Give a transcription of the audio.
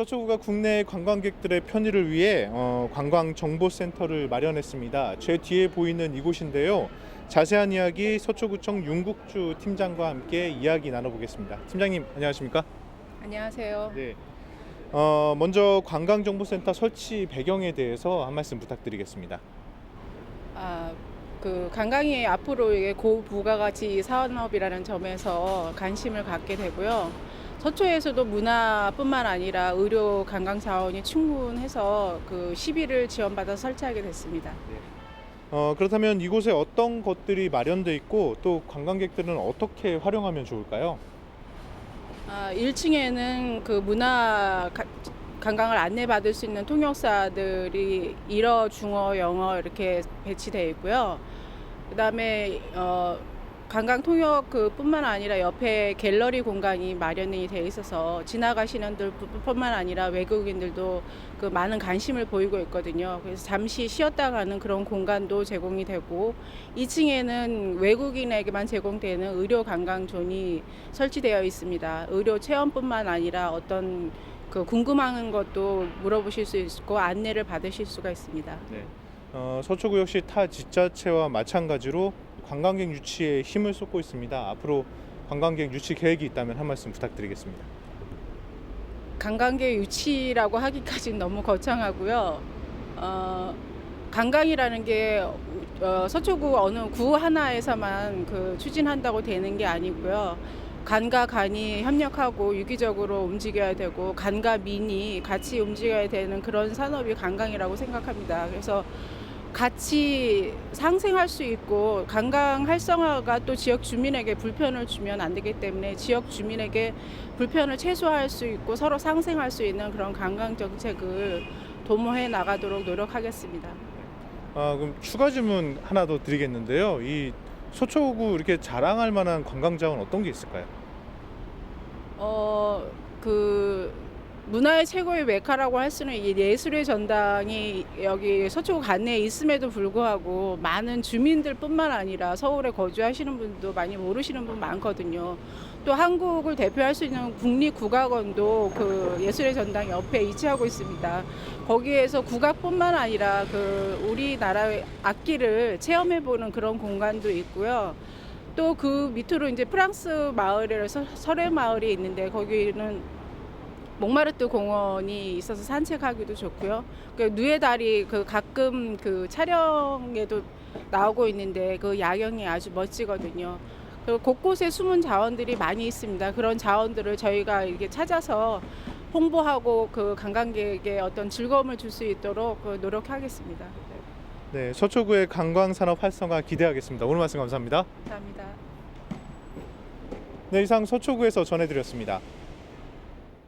서초구가 국내 관광객들의 편의를 위해 어, 관광 정보센터를 마련했습니다. 제 뒤에 보이는 이곳인데요. 자세한 이야기 서초구청 윤국주 팀장과 함께 이야기 나눠보겠습니다. 팀장님 안녕하십니까? 안녕하세요. 네. 어, 먼저 관광정보센터 설치 배경에 대해서 한 말씀 부탁드리겠습니다. 아, 그 관광이 앞으로 고부가가치 산업이라는 점에서 관심을 갖게 되고요. 서초에서도 문화뿐만 아니라 의료 관광 자원이 충분해서 그 시비를 지원받아 설치하게 됐습니다. 어, 그렇다면 이곳에 어떤 것들이 마련돼 있고 또 관광객들은 어떻게 활용하면 좋을까요? 아, 1층에는 그 문화 가- 관광을 안내받을 수 있는 통역사들이 일어, 중어, 영어 이렇게 배치되어 있고요. 그다음에 어, 관광 통역 그 뿐만 아니라 옆에 갤러리 공간이 마련이 돼 있어서 지나가시는 분뿐만 아니라 외국인들도 그 많은 관심을 보이고 있거든요. 그래서 잠시 쉬었다 가는 그런 공간도 제공이 되고 2층에는 외국인에게만 제공되는 의료 관광 존이 설치되어 있습니다. 의료 체험뿐만 아니라 어떤 그 궁금한 것도 물어보실 수 있고 안내를 받으실 수가 있습니다. 네. 어, 서초구 역시 타 지자체와 마찬가지로 관광객 유치에 힘을 쏟고 있습니다. 앞으로 관광객 유치 계획이 있다면 한 말씀 부탁드리겠습니다. 관광객 유치라고 하기까지는 너무 거창하고요. 어, 관광이라는 게 어, 서초구 어느 구 하나에서만 그 추진한다고 되는 게 아니고요. 간과 간이 협력하고 유기적으로 움직여야 되고 간과 민이 같이 움직여야 되는 그런 산업이 관광이라고 생각합니다. 그래서 같이 상생할 수 있고 관광 활성화가 또 지역 주민에게 불편을 주면 안 되기 때문에 지역 주민에게 불편을 최소화할 수 있고 서로 상생할 수 있는 그런 관광 정책을 도모해 나가도록 노력하겠습니다. 아, 그럼 추가 질문 하나 더 드리겠는데요. 이 서초구 이렇게 자랑할 만한 관광 자원 어떤 게 있을까요? 어, 그 문화의 최고의 메카라고 할 수는 이 예술의 전당이 여기 서초구 관내에 있음에도 불구하고 많은 주민들뿐만 아니라 서울에 거주하시는 분도 많이 모르시는 분 많거든요. 또 한국을 대표할 수 있는 국립국악원도 그 예술의 전당 옆에 위치하고 있습니다. 거기에서 국악뿐만 아니라 그 우리나라의 악기를 체험해보는 그런 공간도 있고요. 또 그 밑으로 이제 프랑스 마을에서 설해 마을이 있는데 거기는 몽마르트 공원이 있어서 산책하기도 좋고요. 그 누에 다리 그 가끔 그 촬영에도 나오고 있는데 그 야경이 아주 멋지거든요. 그 곳곳에 숨은 자원들이 많이 있습니다. 그런 자원들을 저희가 이렇게 찾아서 홍보하고 그 관광객에게 어떤 즐거움을 줄 수 있도록 그 노력하겠습니다. 네, 서초구의 관광 산업 활성화 기대하겠습니다. 오늘 말씀 감사합니다. 감사합니다. 네, 이상 서초구에서 전해드렸습니다.